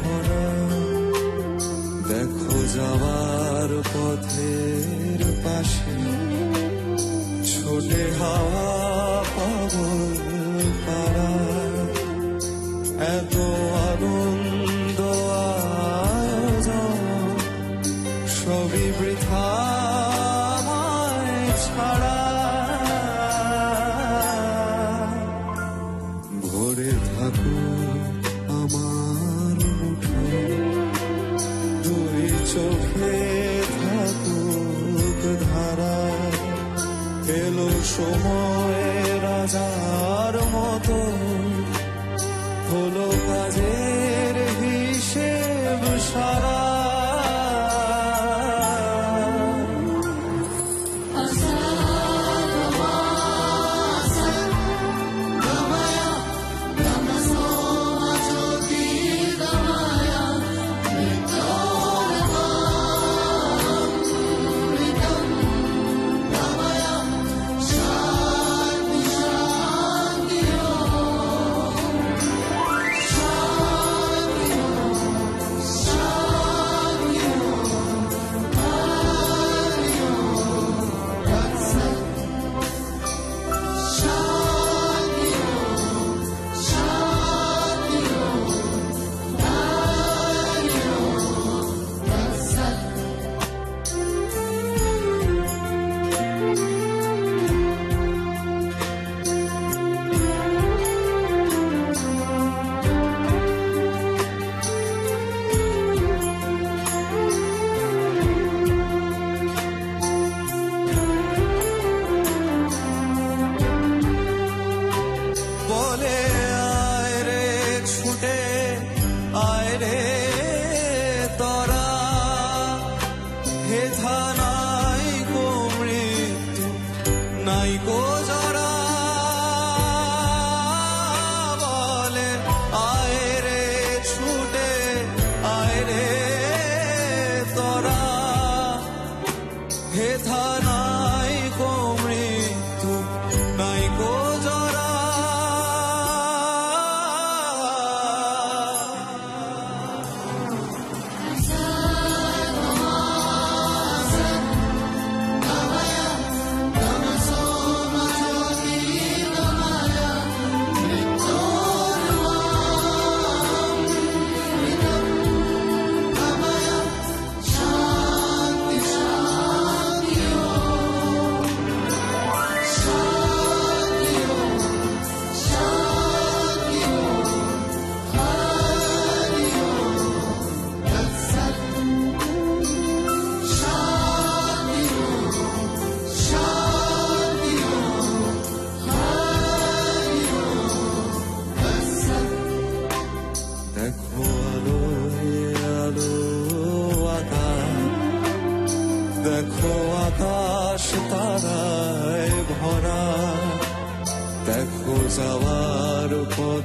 ভরা। দেখো যাওয়ার পথের পাশে ছোটে হাওয়া পাগল পাড়া। এত আনন্দ সবই বৃথা ছাড়া। চোখে থাকুক ধারা এলো সময় রাজার মতো হলো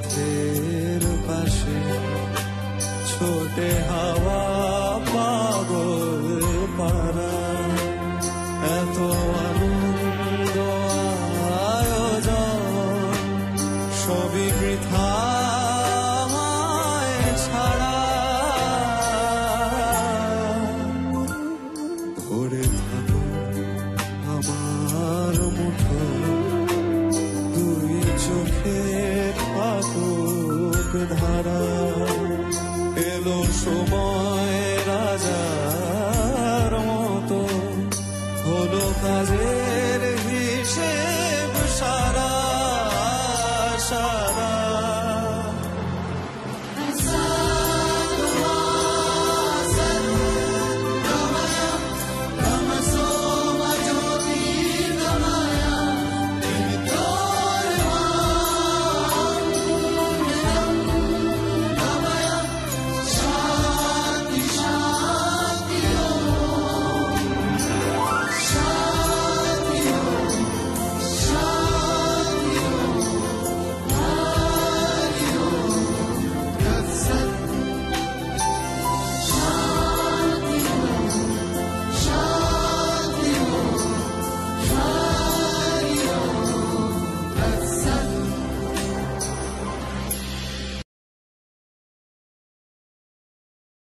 পথের পাশে ছোটে হাওয়া পাগল পারা এত গেল সময় রাজা।